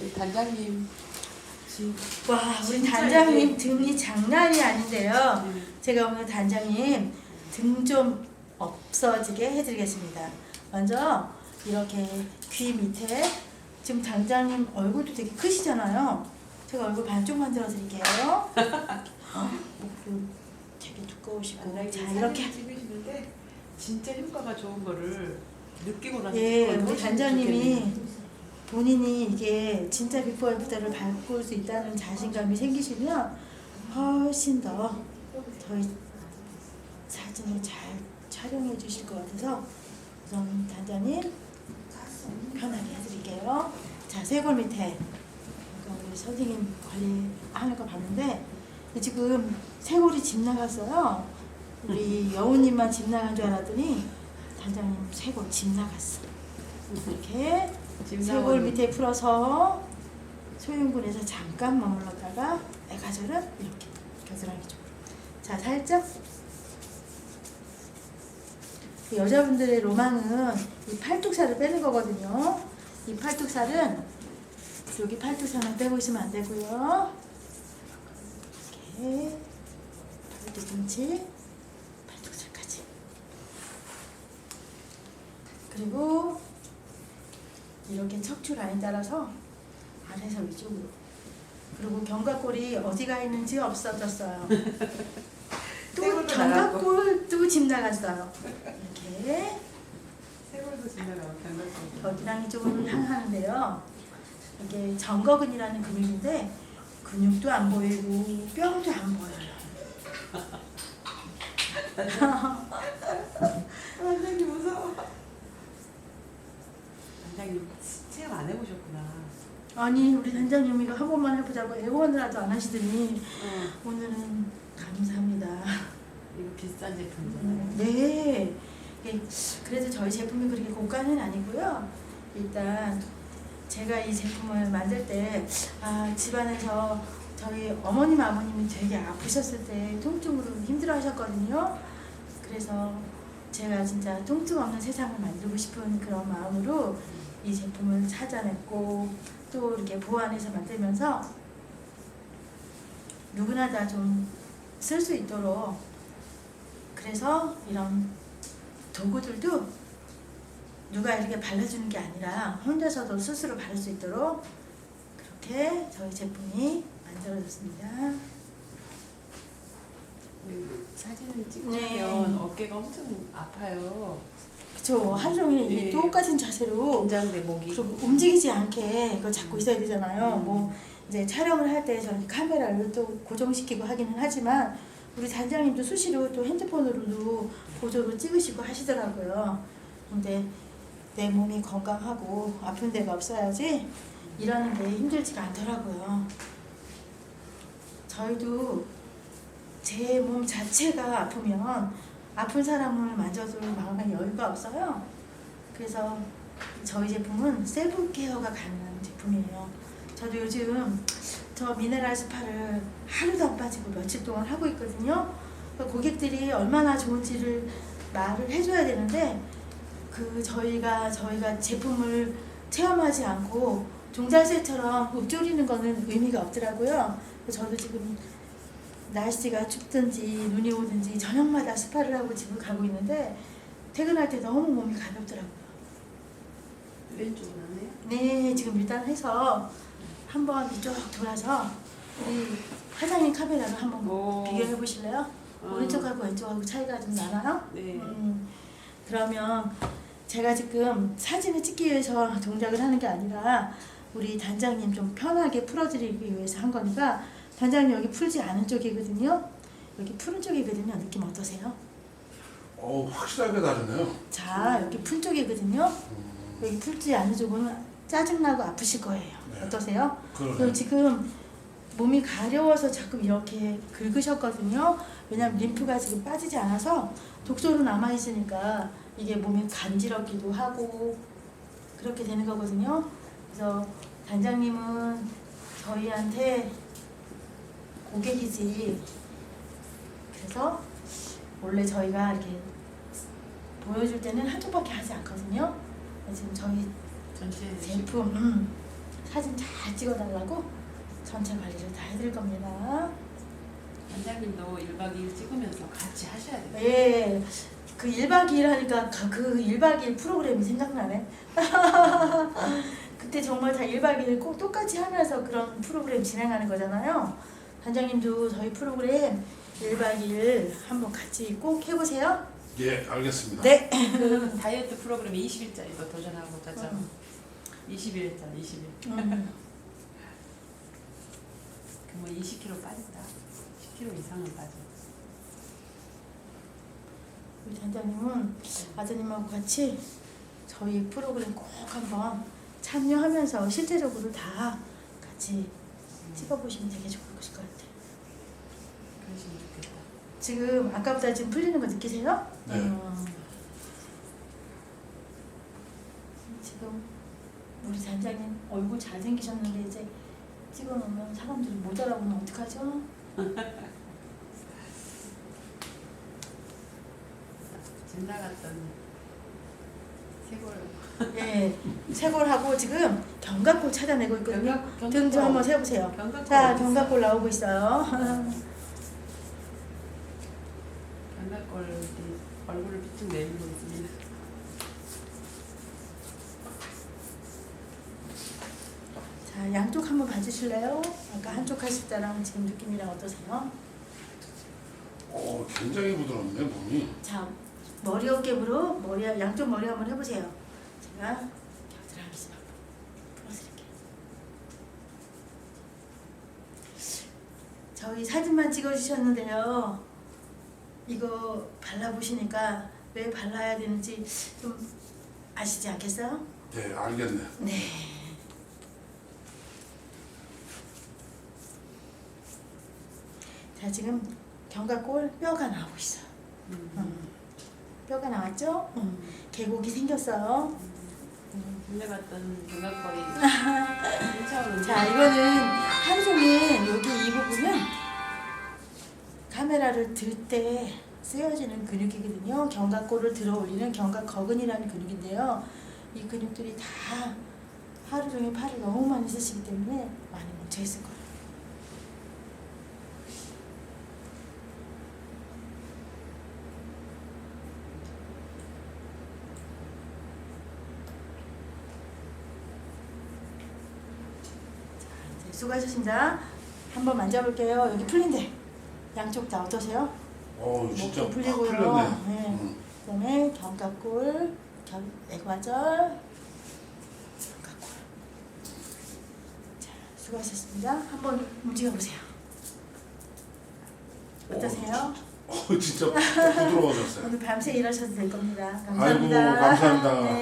우리 단장님 지- 와 우리 단장님 등이 장난이 아닌데요. 음, 제가 오늘 단장님 등 좀 없어지게 해드리겠습니다. 먼저 이렇게 귀 밑에 지금 단장님 얼굴도 되게 크시잖아요. 제가 얼굴 반쪽 만 들어 드릴게요. 어, 목도 되게 두꺼우시고 자 이렇게 찍으시는데 진짜 효과가 좋은 거를 느끼고 나서 예 우리 단장님이. 본인이 이게 진짜 비포 애프터를 바꿀 수 있다는 자신감이 생기시면 훨씬 더 저희 사진을 잘 촬영해 주실 것 같아서 우선 단장님 편하게 해드릴게요. 자, 쇄골 밑에 우리 선생님 관리하는 거 봤는데 지금 쇄골이 집 나갔어요. 우리 여우님만 집 나간 줄 알았더니 단장님 쇄골 집 나갔어. 이렇게 쇄골 밑에 풀어서 소흉근에서 잠깐 머물렀다가 애가절은 이렇게 겨드랑이 쪽으로. 자, 살짝 그 여자분들의 로망은 이 팔뚝살을 빼는 거거든요. 이 팔뚝살은 여기 팔뚝살만 빼고 있으면 안 되고요. 이렇게 팔뚝꿈치, 팔뚝살까지. 그리고 이렇게 척추 라인 따라서 아래서 위쪽으로. 그리고 견갑골이 어디가 있는지 없어졌어요. 또 견갑골도 집 나갔어요. 이렇게 세월도 지나가고 견갑골. 겨드랑이 쪽으로 향하는데요. 이게 정거근이라는 근육인데 근육도 안 보이고 뼈도 안 보여요. 무서워. 단장님 체험 안 해보셨구나. 아니 우리 단장님 이거 한 번만 해보자고 애원을 하도 안 하시더니 어, 오늘은 감사합니다. 이거 비싼 제품이잖아요. 네. 예, 그래도 저희 제품이 그렇게 고가는 아니고요. 일단 제가 이 제품을 만들 때 아, 집안에서 저희 어머님 아버님이 되게 아프셨을 때 통증으로 힘들어 하셨거든요. 그래서 제가 진짜 통증 없는 세상을 만들고 싶은 그런 마음으로 이 제품을 찾아냈고 또 이렇게 보완해서 만들면서 누구나 다 좀 쓸 수 있도록 그래서 이런 도구들도 누가 이렇게 발라주는 게 아니라 혼자서도 스스로 바를 수 있도록 그렇게 저희 제품이 만들어졌습니다. 그 사진을 네. 찍으면 어깨가 엄청 아파요. 그쵸 하루 종일 이 예. 똑같은 자세로 긴장돼 목이. 움직이지 않게 그걸 잡고 있어야 되잖아요. 음. 뭐 이제 촬영을 할 때 저는 카메라를 또 고정시키고 하기는 하지만 우리 단장님도 수시로 또 핸드폰으로도 보조로 찍으시고 하시더라고요. 근데 내 몸이 건강하고 아픈 데가 없어야지 일하는데 힘들지가 않더라고요. 저희도 제 몸 자체가 아프면 아픈 사람을 만져줄 마음의 여유가 없어요. 그래서 저희 제품은 셀프 케어가 가능한 제품이에요. 저도 요즘 저 미네랄 스파를 하루도 안 빠지고 며칠 동안 하고 있거든요. 그러니까 고객들이 얼마나 좋은지를 말을 해줘야 되는데 그 저희가 저희가 제품을 체험하지 않고 종잘새처럼 읊조리는 거는 의미가 없더라고요. 저도 지금 날씨가 춥든지 눈이 오든지 저녁마다 스파를 하고 집을 가고 있는데 퇴근할 때 너무 몸이 가볍더라고요. 왼쪽은 안 해요? 네, 지금 일단 해서 한번 이쪽 돌아서 우리 사장님 카메라로 한번 오. 비교해 보실래요? 어. 오른쪽하고 왼쪽하고 차이가 좀 나나요? 네. 음, 그러면 제가 지금 사진을 찍기 위해서 동작을 하는 게 아니라 우리 단장님 좀 편하게 풀어드리기 위해서 한 거니까 단장님 여기 풀지 않은 쪽이거든요. 여기 푸른 쪽이거든요. 느낌 어떠세요? 어 확실하게 다르네요. 자, 여기 풀 쪽이거든요. 음, 여기 풀지 않은 쪽은 짜증나고 아프실 거예요. 네. 어떠세요? 그리고 지금 몸이 가려워서 자꾸 이렇게 긁으셨거든요. 왜냐면 림프가 지금 빠지지 않아서 독소로 남아 있으니까 이게 몸이 간지럽기도 하고 그렇게 되는 거거든요. 그래서 단장님은 저희한테 고객이지. 그래서 원래 저희가 이렇게 보여줄 때는 한쪽밖에 하지 않거든요. 지금 저희 전체 제품 음, 사진 잘 찍어달라고 전체 관리를 다 해드릴 겁니다. 원장님도 1박 2일 찍으면서 같이 하셔야 돼요. 예, 그 1박 2일 하니까 그- 그 1박 2일 프로그램이 생각나네. 그때 정말 다 1박 2일 꼭 똑같이 하면서 그런 프로그램 진행하는 거잖아요. 단장님도 저희 프로그램 1박 2일 한번 같이 꼭 해보세요. 예, 알겠습니다. 네. 그 다이어트 프로그램 20일짜리도 도전하고 자죠. 음. 21일짜리 20일. 음, 그뭐 20kg 빠진다. 10kg 이상은 빠져. 우리 단장님은 아드님하고 같이 저희 프로그램 꼭 한번 참여하면서 실제적으로 다 같이 찍어보시면 되게 좋을 것 같아요. 그러시면 좋겠다. 지금 아까보다 지금 풀리는 거 느끼세요? 네. 음. 지금 우리 단장님 얼굴 잘생기셨는데 이제 찍어놓으면 사람들이 못 알아보면 어떡하죠? 집 나갔던 세골. 예, 쇄골하고 지금 견갑골 찾아내고 있거든요. 경각- 등좀 한번 세보세요. 자, 어디 있어? 견갑골 나오고 있어요. 견갑골 어디 얼굴을 비축 내밀고 있습니다. 자, 양쪽 한번 봐주실래요? 아까 한쪽 하실 때랑 지금 느낌이랑 어떠세요? 어, 굉장히 부드럽네 몸이. 자, 머리 어깨으로 머리 양쪽 머리 한번 해보세요. 제가 겨드랑이 좀 한번 풀어드릴게요. 저희 사진만 찍어주셨는데요. 이거 발라보시니까 왜 발라야 되는지 좀 아시지 않겠어요? 네, 알겠네. 네. 자, 지금 견갑골 뼈가 나오고 있어요. 음. 음. 뼈가 나왔죠? 음. 계곡이 생겼어요. 1차원은 자, 이거는 하루 종일 여기 이 부분은 카메라를 들 때 쓰여지는 근육이거든요. 견갑골을 들어 올리는 견갑거근이라는 근육인데요. 이 근육들이 다 하루 종일 팔을 너무 많이 쓰시기 때문에 많이 뭉쳐 있을 거예요. 수고하셨습니다. 한번 만져볼게요. 여기 풀린데 양쪽 다 어떠세요? 어, 진짜 목도 풀리고요. 풀렸네. 네. 음. 그다음에 견갑골, 견 애관절, 견갑골. 자, 수고하셨습니다. 한번 움직여 보세요. 어떠세요? 어, 진짜 부드러워졌어요. 오늘 밤새 일하셔도 될 겁니다. 아이고, 감사합니다. 감사합니다. 네.